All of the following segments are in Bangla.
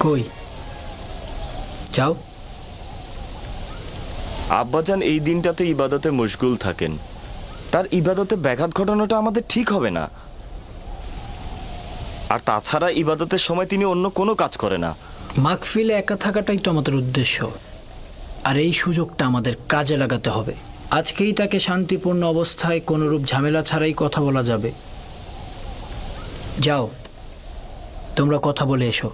কই? যাও। আব্বাজান এই দিনটাতে ইবাদতে মশগুল থাকেন। তার ইবাদতে ব্যাঘাত ঘটানোটা আমাদের ঠিক হবে না। আর তাছাড়া ইবাদতের সময় তিনি অন্য কোনো কাজ করে না। মাকফিলে একা থাকাটাই তো আমাদের উদ্দেশ্য। আর এই সুযোগটা আমাদের কাজে লাগাতে হবে। আজকেই তাকে শান্তিপূর্ণ অবস্থায় কোনোরূপ ঝামেলা ছাড়াই কথা বলা যাবে। যাও তোমরা কথা বলে এসো।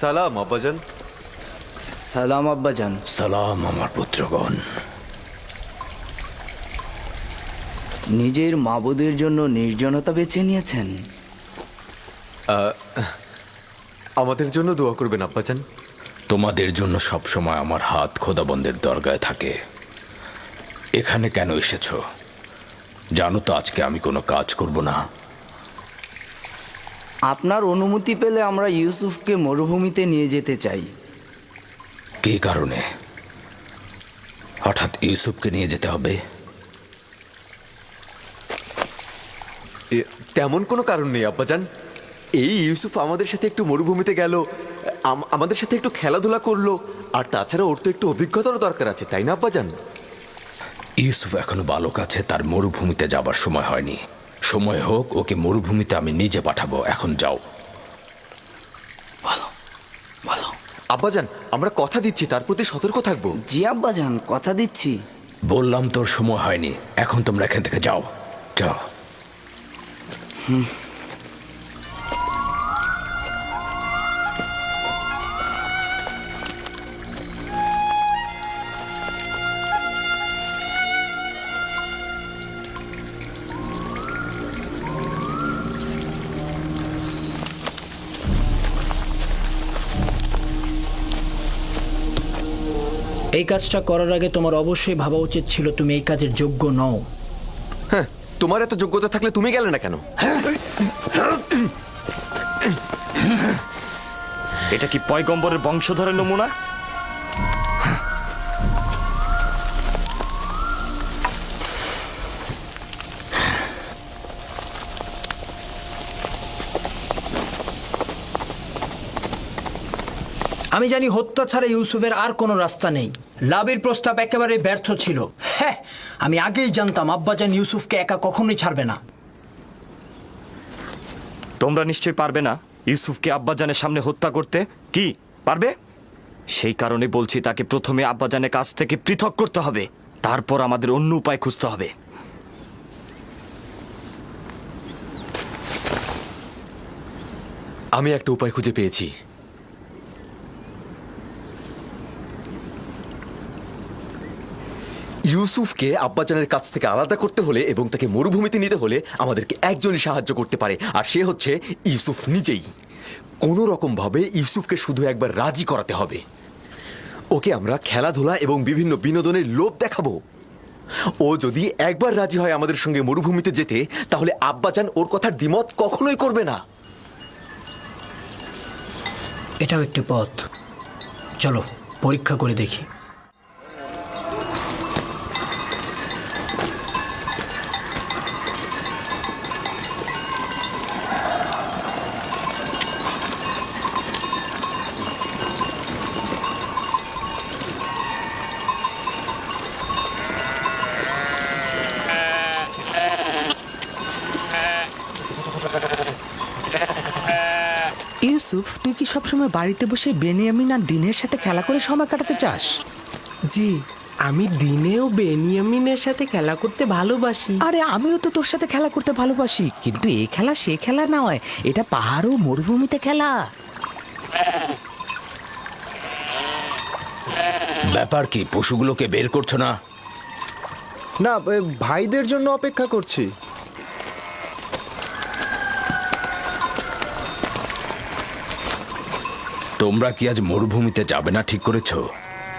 সালাম আব্বাজান। সালাম আব্বাজান। সালাম আমার পুত্রগণ। নিজের মাবুদের জন্য নির্জনতা বেছে নিয়েছেন। আমাদের জন্য দোয়া করবেন আব্বাজান। তোমাদের জন্য সবসময় আমার হাত খোদাবন্দের দরগায় থাকে। এখানে কেন এসেছ? জানো তো আজকে আমি কোনো কাজ করব না। আপনার অনুমতি পেলে আমরা ইউসুফকে মরুভূমিতে নিয়ে যেতে চাই। কী কারণে? হঠাৎ ইউসুফকে নিয়ে যেতে হবে? তেমন কোনো কারণ নেই আব্বাজান। এই ইউসুফ আমাদের সাথে একটু মরুভূমিতে গেল আমাদের সাথে একটু খেলাধুলা করল আর তাছাড়া ওর তো একটু অভিজ্ঞতারও দরকার আছে তাই না আব্বাজান? ইউসুফ এখনও বালক আছে তার মরুভূমিতে যাবার সময় হয়নি। সময় হোক ওকে মরুভূমিতে আমি নিজে পাঠাবো। এখন যাও। আব্বাজান আমরা কথা দিচ্ছি তার প্রতি সতর্ক থাকব। জি আব্বাজান কথা দিচ্ছি। বললাম তোর সময় হয়নি। এখন তোমরা এখান থেকে যাও। যাও। এই কাজটা করার আগে তোমার অবশ্যই ভাবা উচিত ছিল তুমি এই কাজের যোগ্য নও। হ্যাঁ তোমার এত যোগ্যতা থাকলে তুমি গেলে না কেন? এটা কি পয়গম্বরের বংশধরের নমুনা? আমি জানি হত্যা ছাড়া ইউসুফের আর কোনো রাস্তা নেই। লাভের প্রস্তাব একেবারে ব্যর্থ ছিল। হ্যাঁ আমি আগেই জানতাম আব্বাজান ইউসুফকে একা কখনোই ছাড়বে না। তোমরা নিশ্চয়ই পারবে না ইউসুফকে আব্বাজানের সামনে হত্যা করতে। কি পারবে? সেই কারণে বলছি তাকে প্রথমে আব্বাজানের কাছ থেকে পৃথক করতে হবে। তারপর আমাদের অন্য উপায় খুঁজতে হবে। আমি একটা উপায় খুঁজে পেয়েছি। ইউসুফকে আব্বাজানের কাছ থেকে আলাদা করতে হলে এবং তাকে মরুভূমিতে নিতে হলে আমাদেরকে একজনই সাহায্য করতে পারে, আর সে হচ্ছে ইউসুফ নিজেই। কোনো রকম ভাবে ইউসুফকে শুধু একবার রাজি করাতে হবে। ওকে আমরা খেলাধুলা এবং বিভিন্ন বিনোদনের লোভ দেখাবো। ও যদি একবার রাজি হয় আমাদের সঙ্গে মরুভূমিতে যেতে, তাহলে আব্বাজান ওর কথার দ্বিমত কখনোই করবে না। এটাও একটি পথ। চলো, পরীক্ষা করে দেখি ইউসুফ তুই কি সবসময় বাড়িতে বসে বেনিয়ামিন আর দিনের সাথে খেলা করে সময় কাটাতে চাস? জি আমি দিনেও বেনিয়ামিনের সাথে খেলা করতে ভালোবাসি। আরে আমিও তো তোর সাথে খেলা করতে ভালোবাসি কিন্তু এই খেলা সে খেলা নয় এটা পাহাড় ও মরুভূমিতে খেলা। ব্যাপার কি পশুগুলোকে বের করছ না? না ভাইদের জন্য অপেক্ষা করছি। তোমরা কি আজ মরুভূমিতে যাবে না ঠিক করেছ?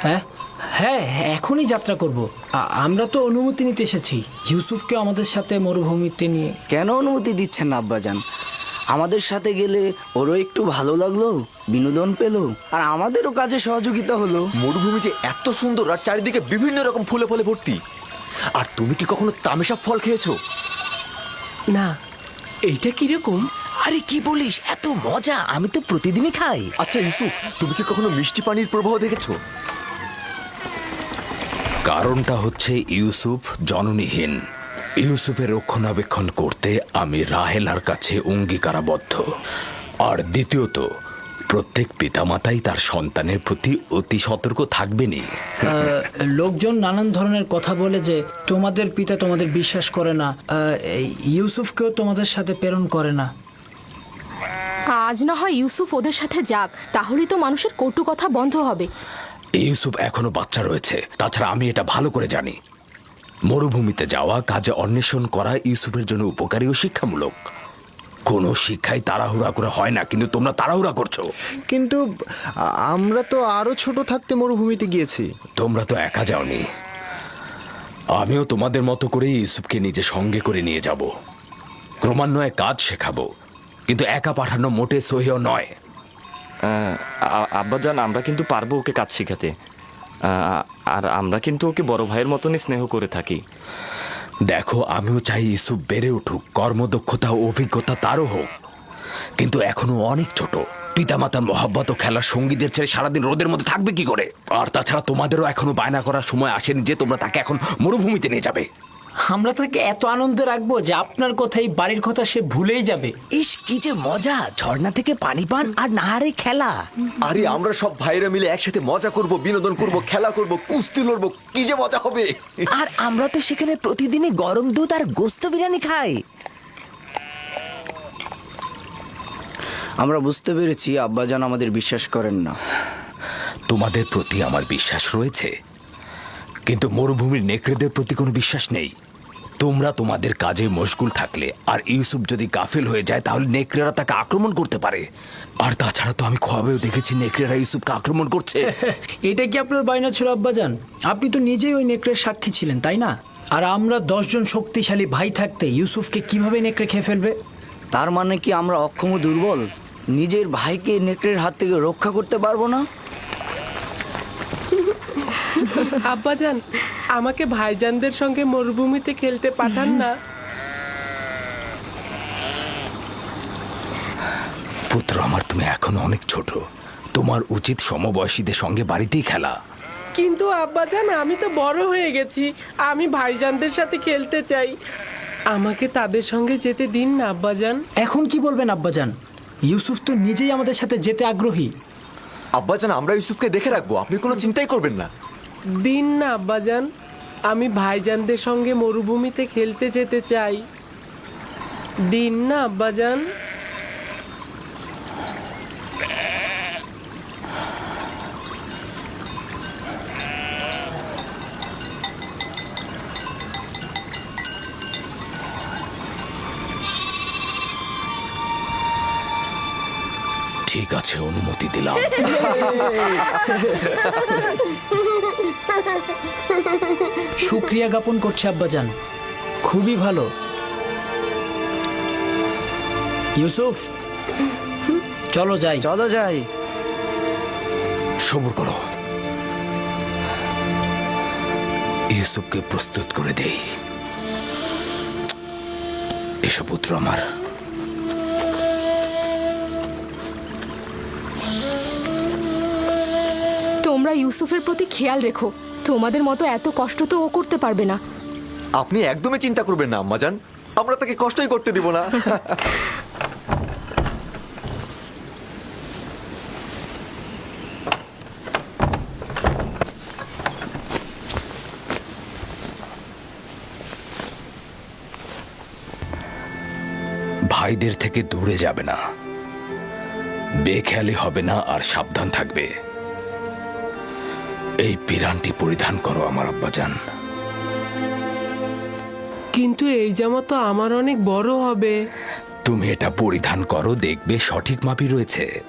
হ্যাঁ হ্যাঁ এখনই যাত্রা করব। আমরা তো অনুমতি নিতে এসেছি। ইউসুফকে আমাদের সাথে মরুভূমিতে নিয়ে। কেন অনুমতি দিচ্ছেন না আব্বাজান? আমাদের সাথে গেলে ওরও একটু ভালো লাগল বিনোদন পেল আর আমাদেরও কাজে সহযোগিতা হলো। মরুভূমি যে এত সুন্দর আর চারিদিকে বিভিন্ন রকম ফুলে ফলে ভর্তি। আর তুমি কি কখনো তামেশা ফল খেয়েছো? না এইটা কীরকম? আরে কি বলিস? এত মজা। আমি তো প্রতিদিনই খাই। আচ্ছা ইউসুফ তুমি কি কখনো মিষ্টি পানির প্রবাহ দেখেছ? কারণটা হচ্ছে ইউসুফ জননীহীন। ইউসুফের রক্ষণাবেক্ষণ করতে আমি রাহেলার কাছে অঙ্গীকারাবদ্ধ। আর দ্বিতীয়ত প্রত্যেক পিতামাতাই তার সন্তানের প্রতি অতি সতর্ক থাকবেনই। আহ, লোকজন নানান ধরনের কথা বলে যে তোমাদের পিতা তোমাদের বিশ্বাস করে না। এই ইউসুফকেও তোমাদের সাথে প্রেরণ করে না। আজ না হয় ইউসুফ ওদের সাথে যাক তাহলেই তো মানুষের কটু কথা বন্ধ হবে। ইউসুফ এখনও বাচ্চা রয়েছে তাছাড়া আমি এটা ভালো করে জানি। মরুভূমিতে যাওয়া কাজে অন্বেষণ করা ইউসুফের জন্য উপকারী ও শিক্ষামূলক। কোনো শিক্ষাই তাড়াহুড়া করে হয় না কিন্তু তোমরা তাড়াহুড়া করছ। কিন্তু আমরা তো আরও ছোট থাকতে মরুভূমিতে গিয়েছি। তোমরা তো একা যাওনি। আমিও তোমাদের মতো করে ইউসুফকে নিজে সঙ্গে করে নিয়ে যাব। ক্রমান্বয়ে কাজ শেখাবো। কিন্তু একা পাঠানো মোটে সহিও নয়। আব্বাজান আমরা কিন্তু পারব ওকে কাজ শেখাতে। আর আমরা কিন্তু ওকে বড় ভাইয়ের মতনই স্নেহ করে থাকি। দেখো আমিও চাই ইউসুফ বেড়ে উঠুক কর্মদক্ষতা ও অভিজ্ঞতা তারও হোক। কিন্তু এখনও অনেক ছোট। পিতামাতার মহাব্বত ও খেলার সঙ্গীদের ছেড়ে সারাদিন রোদের মধ্যে থাকবে কি করে? আর তাছাড়া তোমাদেরও এখনও বায়না করার সময় আসেনি যে তোমরা তাকে এখন মরুভূমিতে নিয়ে যাবে। আমরা তাকে এত আনন্দে রাখব যে আপনার কথাই বাড়ির কথা সে ভুলেই যাবে। ইস কি যে মজা। ঝর্ণা থেকে পানি পান আর নাহারে খেলা। আরে আমরা সব ভাইরা মিলে একসাথে মজা করব বিনোদন করব খেলা করব কুস্তি লড়বো কি যে মজা হবে। আর আমরা তো সেখানে প্রতিদিনই গরম দুধ আর গোস্ত বিরিয়ানি খাই। আমরা বুঝতে পেরেছি আব্বাজান আমাদের বিশ্বাস করেন না। তোমাদের প্রতি আমার বিশ্বাস রয়েছে। কিন্তু মরুভূমির নেকড়েদের প্রতি কোনো বিশ্বাস নেই। তোমরা তোমাদের কাজে মশগুল থাকলে আর ইউসুফ যদি গাফিল হয়ে যায় তাহলে নেকড়েরা তাকে আক্রমণ করতে পারে। আর তাছাড়া তো আমি খোয়াবেও দেখেছি নেকড়েরা ইউসুফকে আক্রমণ করছে। এটা কি আপনার বায়না ছিল আব্বাজান? আপনি তো নিজেই ওই নেকড়ের সাক্ষী ছিলেন তাই না? আর আমরা দশজন শক্তিশালী ভাই থাকতে ইউসুফকে কীভাবে নেকড়ে খেয়ে ফেলবে? তার মানে কি আমরা অক্ষম দুর্বল? নিজের ভাইকে নেকড়ের হাত থেকে রক্ষা করতে পারব না? আব্বাজান আমাকে ভাইজানদের সঙ্গে মরুভূমিতে খেলতে পাঠান না। পুত্র আমার তুমি এখন অনেক ছোট। তোমার উচিত সমবয়সীদের সঙ্গে বাড়িতেই খেলা। কিন্তু আব্বাজান আমি তো বড় হয়ে গেছি। আমি ভাইজানদের সাথে খেলতে চাই। আমাকে তাদের সঙ্গে যেতে দিন না আব্বাজান। এখন কি বলবেন আব্বাজান? ইউসুফ তো নিজেই আমাদের সাথে যেতে আগ্রহী। আব্বাজান আমরা ইউসুফকে দেখে রাখব। আপনি কোনো চিন্তাই করবেন না। দিন না আব্বাজান। আমি ভাইজানদের সঙ্গে মরুভূমিতে খেলতে যেতে চাই। দিন না আব্বাজান। ঠিক আছে অনুমতি দিলাম। শুক্রিয়া জ্ঞাপন করছে আব্বাজান। খুবই ভালো। ইউসুফ চলো যাই। চলো যাই। সবর করো। ইউসুফকে প্রস্তুত করে দেই। এসব পুত্র আমার। তোমরা ইউসুফের প্রতি খেয়াল রেখো। তোমাদের মতো এত কষ্ট তো ও করতে পারবে না। আপনি একদমই চিন্তা করবেন না আম্মাজান। আমরা তাকে কষ্টই করতে দিব না। ভাইদের থেকে দূরে যাবে না। বেখেয়ালি হবে না আর সাবধান থাকবে। এই পিরানটি পরিধান করো আমার আব্বাজান। কিন্তু এই জামা তো আমার অনেক বড় হবে। তুমি এটা পরিধান করো দেখবে সঠিক মাপি রয়েছে।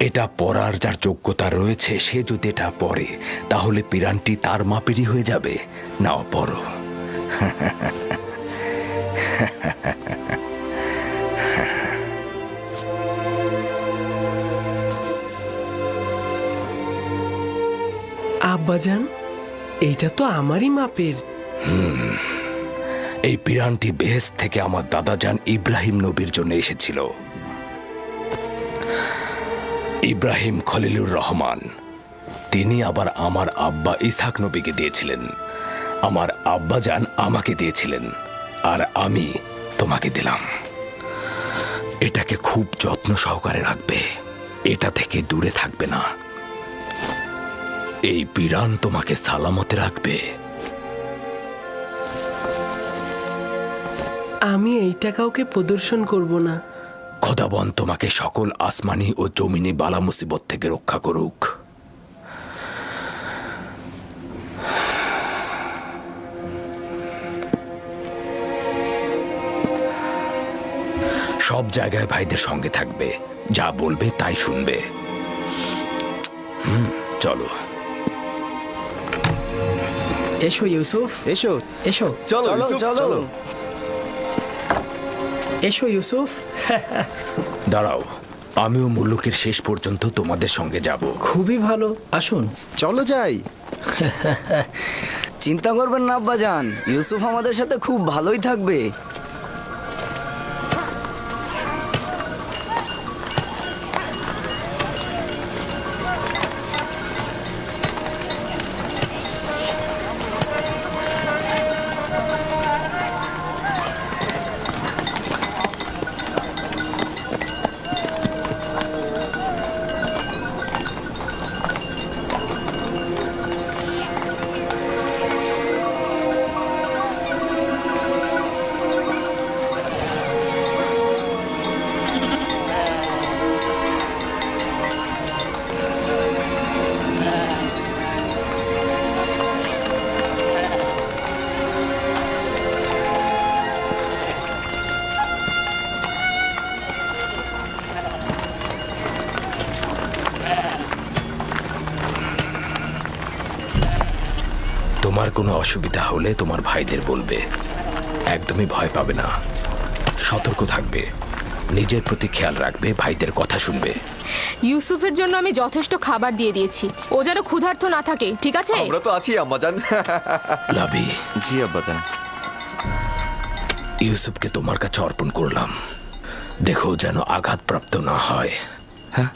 এটা পরার যার যোগ্যতা রয়েছে সে যদি এটা পড়ে তাহলে পিরানটি তার মাপেরই হয়ে যাবে। নাও পড়ো আব্বাজান, এইটা তো আমারই মাপের। এই পিরানটি বেহেস থেকে আমার দাদাজান ইব্রাহিম নবীর জন্য এসেছিল। ইব্রাহিম খলিলুর রহমান, তিনি আবার আমার আব্বা ইসাক নবীকে দিয়েছিলেন। আমার আব্বাজান আমাকে দিয়েছিলেন, আর আমি তোমাকে দিলাম। এটাকে খুব যত্ন সহকারে রাখবে, এটা থেকে দূরে থাকবে না। এই পিরান তোমাকে সালামতে রাখবে। আমি এইটা কাউকে প্রদর্শন করব না। খোদাবন তোমাকে সকল আসমানি ও জমিনি বালা মুসিবত থেকে রক্ষা করুক। সব জায়গায় ভাইদের সঙ্গে থাকবে। যা বলবে তাই শুনবে। হুম চলো। এসো ইউসুফ। এসো। এসো। চলো চলো ইউসুফ, চলো। এসো ইউসুফ। দাঁড়াও আমিও মুল্লুকের শেষ পর্যন্ত তোমাদের সঙ্গে যাব। খুবই ভালো। আসুন। চলো যাই। চিন্তা করবেন না আব্বাজান। ইউসুফ আমাদের সাথে খুব ভালোই থাকবে। তোমার কোনো অসুবিধা হলে তোমার ভাইদের বলবে। একদমই ভয় পাবে না। সতর্ক থাকবে। নিজের প্রতি খেয়াল রাখবে ভাইদের কথা শুনবে। ইউসুফের জন্য আমি যথেষ্ট খাবার দিয়ে দিয়েছি। ও যেন ক্ষুধার্ত না থাকে ঠিক আছে? আমরা তো আছি আম্মাজান। লাভি জি আব্বাজান। ইউসুফকে তোমার কাছে অর্পণ করলাম। দেখো যেন আঘাতপ্রাপ্ত না হয়। হ্যাঁ?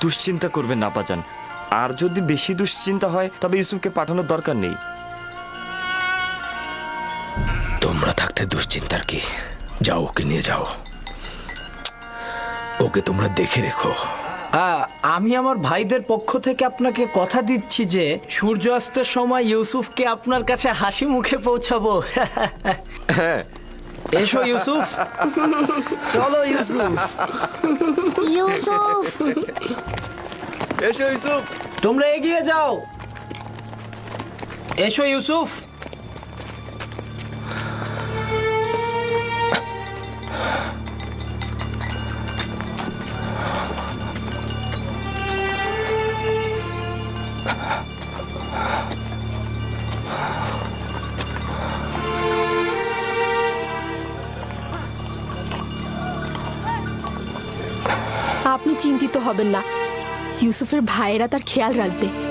দুশ্চিন্তা করবেন না আব্বাজান। আর যদি বেশি দুশ্চিন্তা হয় তবে ইউসুফকে পাঠানোর দরকার নেই। তোমরা থাকতে দুশ্চিন্তার কি? যাও ওকে নিয়ে যাও। ওকে তোমরা দেখে রেখো। আমি আমার ভাইদের পক্ষ থেকে আপনাকে কথা দিচ্ছি যে সূর্যাস্তের সময় ইউসুফকে আপনার কাছে হাসি মুখে পৌঁছাবো। এসো ইউসুফ। চলো ইউসুফ। ইউসুফ! এসো ইউসুফ। তোমরা এগিয়ে যাও। এসো ইউসুফ। আপনি চিন্তিত হবেন না। ইউসুফের ভাইয়েরা তার খেয়াল রাখবে।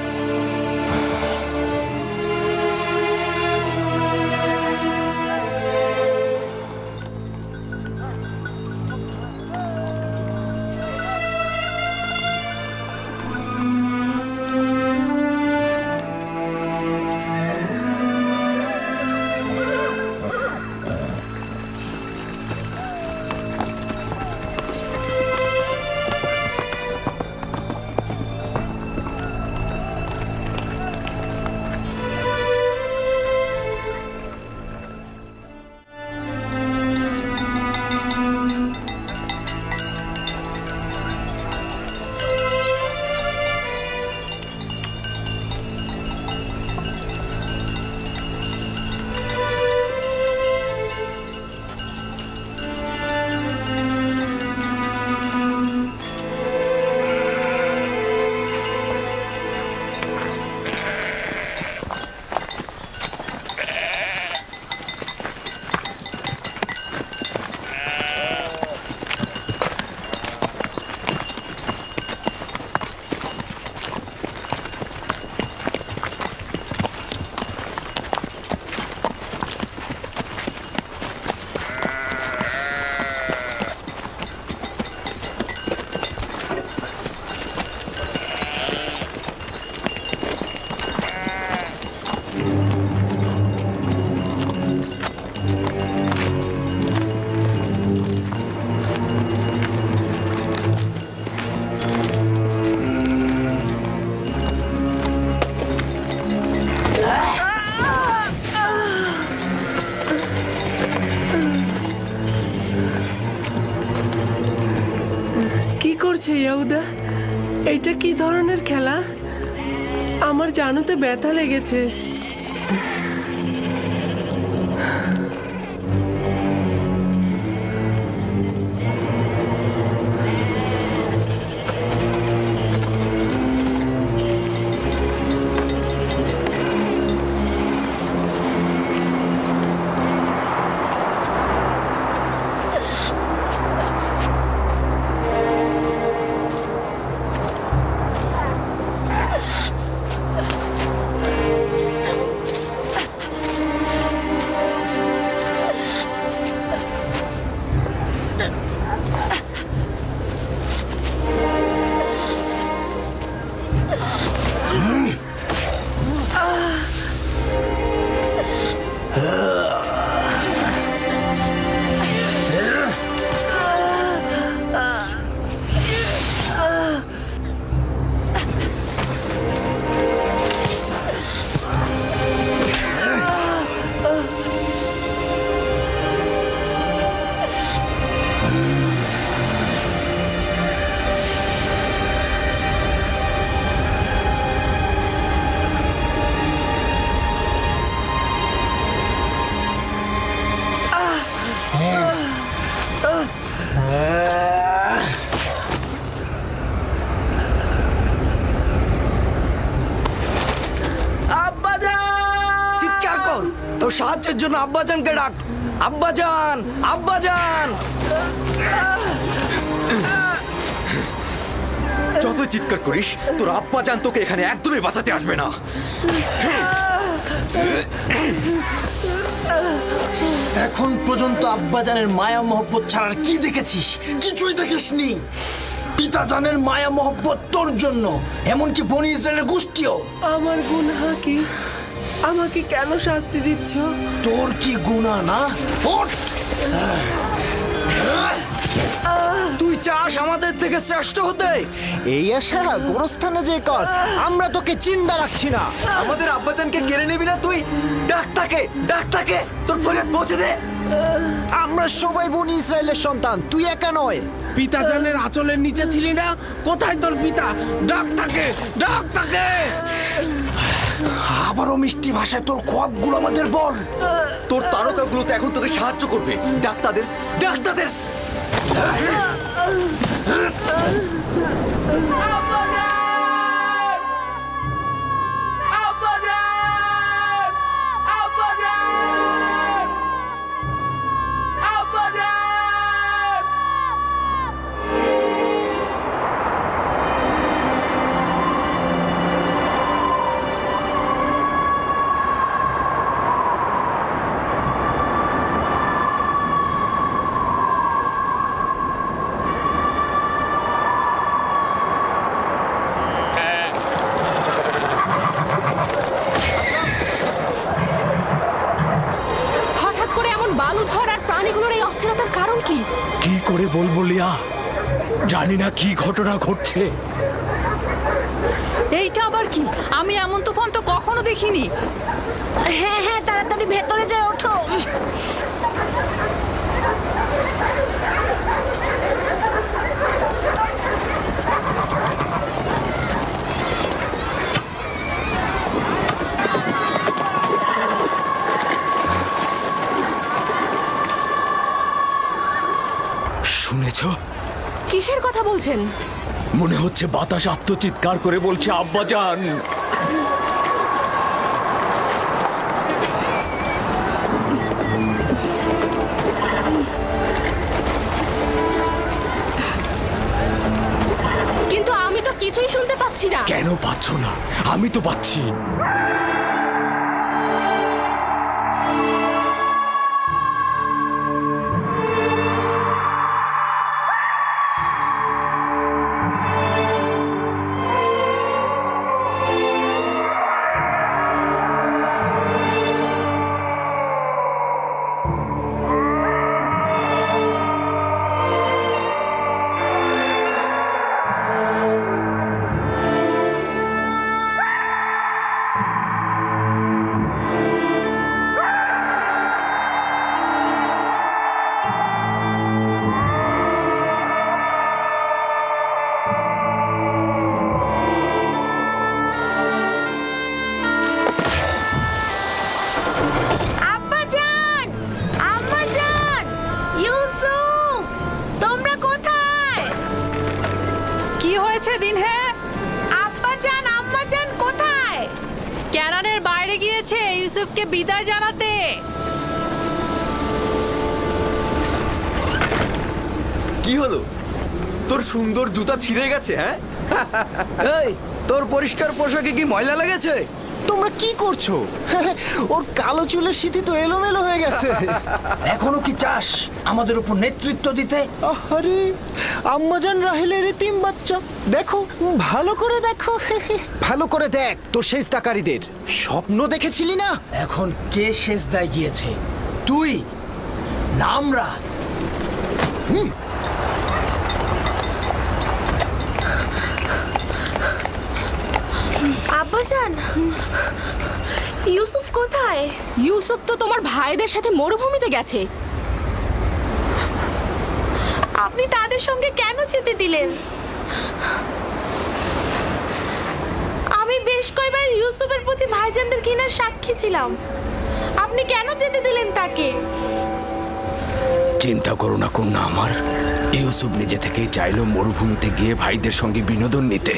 এইটা কি ধরনের খেলা? আমার জানুতে ব্যথা লেগেছে। কর। তোর সাহায্যের জন্য আব্বাজানকে ডাক। আব্বাজান আব্বাজান! যত চিৎকার করিস তোর আব্বা জান তোকে এখানে একদমই বাঁচাতে আসবে না। এখন পর্যন্ত আব্বাজানের মায়া মহব্বত ছাড়ার কি দেখেছিস? কিছুই দেখিসনি। পিতা জানের মায়া মহব্বত তোর জন্য এমনকি বনি ইসরায়েলের গোষ্ঠীও। আমার গুনহা কি? আমাকে কেন শাস্তি দিচ্ছ? তোর কি গুণা না? ওঠ! তুই চাস আমাদের থেকে শ্রেষ্ঠ হতে? এই আশা গোরস্থানে যে কর আমরা তোকে চিন্তা রাখছি না। আমাদের আব্বাজানকে কেড়ে নিবি না তুই? ডাক তাকে ডাক তাকে তোর ফরিয়াদ পৌঁছে দে। আমরা সবাই বনি ইসরায়েলের সন্তান তুই একা নয়। পিতা পিতাজানের আঁচলের নিচে ছিলি না? কোথায় তোর পিতা? ডাক তাকে ডাক তাকে! আবারও মিষ্টি ভাষায় তোর খোয়াবগুলো আমাদের বল। তোর তারকাগুলো তো এখন তোকে সাহায্য করবে। ডাক্তারদের তাদের জানি না কি ঘটনা ঘটছে। এইটা আবার কি? আমি এমন তুফান তো কখনো দেখিনি। হ্যাঁ হ্যাঁ তাড়াতাড়ি ভেতরে যায় ওঠো। কিসের কথা বলছেন? মনে হচ্ছে বাতাস আত্মচিৎকার করে বলছে আব্বাজান। কিন্তু আমি তো কিছুই শুনতে পাচ্ছি না। কেন পাচ্ছ না? আমি তো পাচ্ছি। পৌঁছে দিন হে আব্বা চান আম্মা চান কোথায়? ক্যানানের বাইরে গিয়েছে, ইউসুফকে বিদায় জানাতে। কি হলো? তোর সুন্দর জুতা ছিঁড়ে গেছে হ্যাঁ? তোর পরিষ্কার পোশাকে কি ময়লা লেগেছে? তোমরা কি করছ? ওর কালো চুলের সিঁথি তো এলোমেলো হয়ে গেছে। এখনও কি চাস আমাদের উপর নেতৃত্ব দিতে? আরে আম্মাজান রাহেলের এতিম বাচ্চা। দেখো ভালো করে দেখো। ভালো করে দেখ তোর শেষ তাকারীদের স্বপ্ন দেখেছিলি না? এখন কে শেষ দায় গিয়েছে? তুই? না আমরা আব্বাজান ইউসুফ কোথায়? ইউসুফ তো তোমার ভাইদের সাথে মরুভূমিতে গেছে। আপনি তাদের সঙ্গে কেন যেতে দিলেন? আমি বেশ কয়েকবার ইউসুফের প্রতি ভাইজানদের ঘৃণার সাক্ষী ছিলাম। আপনি কেন যেতে দিলেন তাকে? চিন্তা করো না কন্যা আমার। ইউসুফ নিজে থেকেই চাইলো মরুভূমিতে গিয়ে ভাইদের সঙ্গে বিনোদন নিতে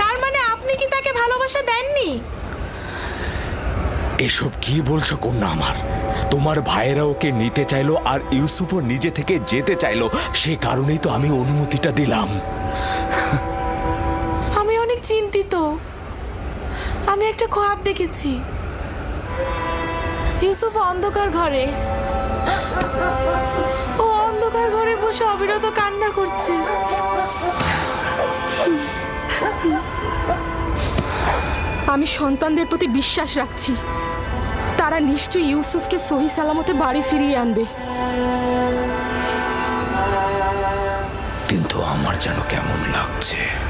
তার মানে আপনি কি তাকে ভালোবাসা দেননি? এসব কি বলছো কন্যা আমার? তোমার ভাইয়েরা ওকে নিতে চাইলো আর ইউসুফও নিজে থেকে যেতে চাইলো সে কারণেই তো আমি অনুমতিটা দিলাম। আমি অনেক চিন্তিত। আমি একটা খোয়াব দেখেছি। ইউসুফ অন্ধকার ঘরে। ও অন্ধকার ঘরে বসে অবিরত কান্না করছে। আমি সন্তানদের প্রতি বিশ্বাস রাখছি। তারা নিশ্চয়ই ইউসুফকে সহি সালামতে বাড়ি ফিরিয়ে আনবে। কিন্তু আমার যেন কেমন লাগছে।